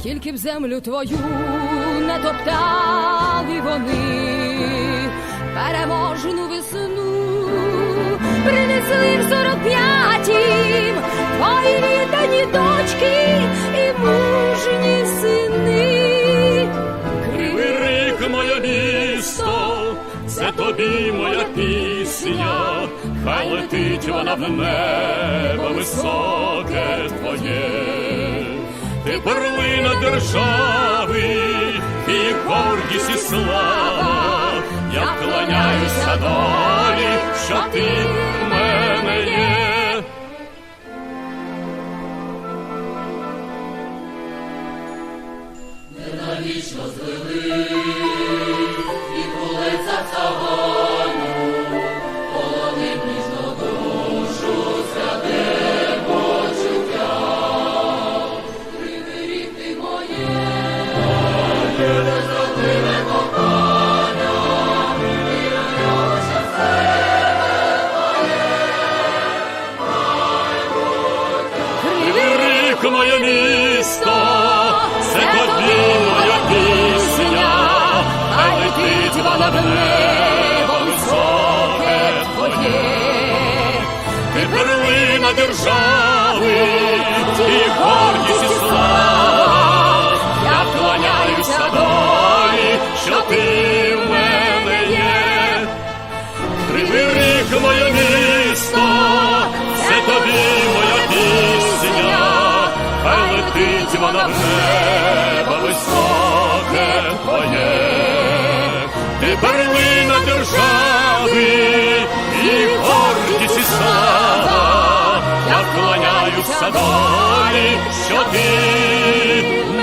скільки б землю твою не топтали вони, переможну весну принесли в сорок п'ятім твої віддані дочки і мужні сини. Кривий моє місто, це тобі моя пісня, хай летить вона в небо високе твоє, ти перлина держави і гордість і слава, я вклоняюся долі, що ти в мене є. Кривий летить вона в небо високе твоє, ти перлина держави і гордість і слава, я вклоняюся долі, що ти.